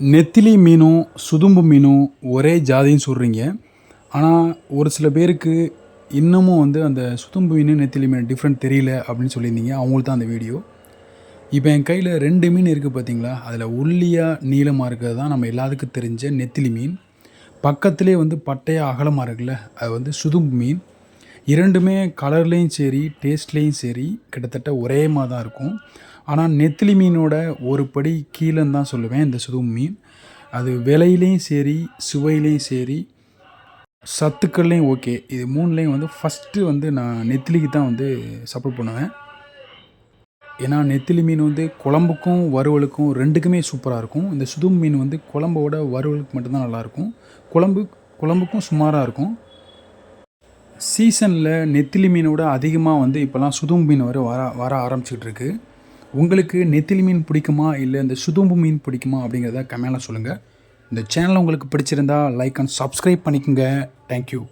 நெத்திலி மீனும் சுதும்பு மீனும் ஒரே ஜாதின்னு சொல்கிறீங்க ஆனால் ஒரு சில பேருக்கு இன்னமும் வந்து அந்த சுதும்பு மீன் நெத்திலி மீன் டிஃப்ரெண்ட் தெரியல அப்படின்னு சொல்லியிருந்தீங்க. அவங்களுக்கு தான் அந்த வீடியோ இப்போ என் கையில் ரெண்டு மீன் இருக்குது பார்த்தீங்களா அதில் ஒல்லியாக நீளமாக இருக்கிறது தான் நம்ம எல்லாத்துக்கும் தெரிஞ்ச நெத்திலி மீன். பக்கத்துலேயே வந்து பட்டையாக அகலமாக இருக்குல்ல அது வந்து சுதும்பு மீன். இரண்டுமே கலர்லேயும் சரி டேஸ்ட்லேயும் சரி கிட்டத்தட்ட ஒரே மாதிரி தான் இருக்கும். ஆனால் நெத்திலி மீனோட ஒரு படி கீழேன்னு தான் சொல்லுவேன் இந்த சுதும் மீன். அது விலையிலையும் சரி சுவையிலையும் சரி சத்துக்கள்லேயும் ஓகே இது மூணுலேயும் வந்து ஃபஸ்ட்டு வந்து நான் நெத்திலிக்கு தான் வந்து சப்போர்ட் பண்ணுவேன். ஏன்னா நெத்திலி மீன் வந்து குழம்புக்கும் வறுவலுக்கும் ரெண்டுக்குமே சூப்பராக இருக்கும். இந்த சுதும் மீன் வந்து குழம்போட வறுவலுக்கு மட்டும்தான் நல்லாயிருக்கும் குழம்பு குழம்புக்கும் சுமாராக இருக்கும். சீசனில் நெத்திலி மீனோட அதிகமாக வந்து இப்போல்லாம் சுதும்பு மீன் வர வர வர ஆரம்பிச்சிட்டு இருக்கு உங்களுக்கு நெத்திலி மீன் பிடிக்குமா? இல்லை இந்த சுதும்பு மீன் பிடிக்குமா? அப்படிங்கிறத கமெண்டில் சொல்லுங்கள் இந்த சேனல் உங்களுக்கு பிடிச்சிருந்தா லைக் அண்ட் சப்ஸ்கிரைப் பண்ணிக்கோங்க. Thank you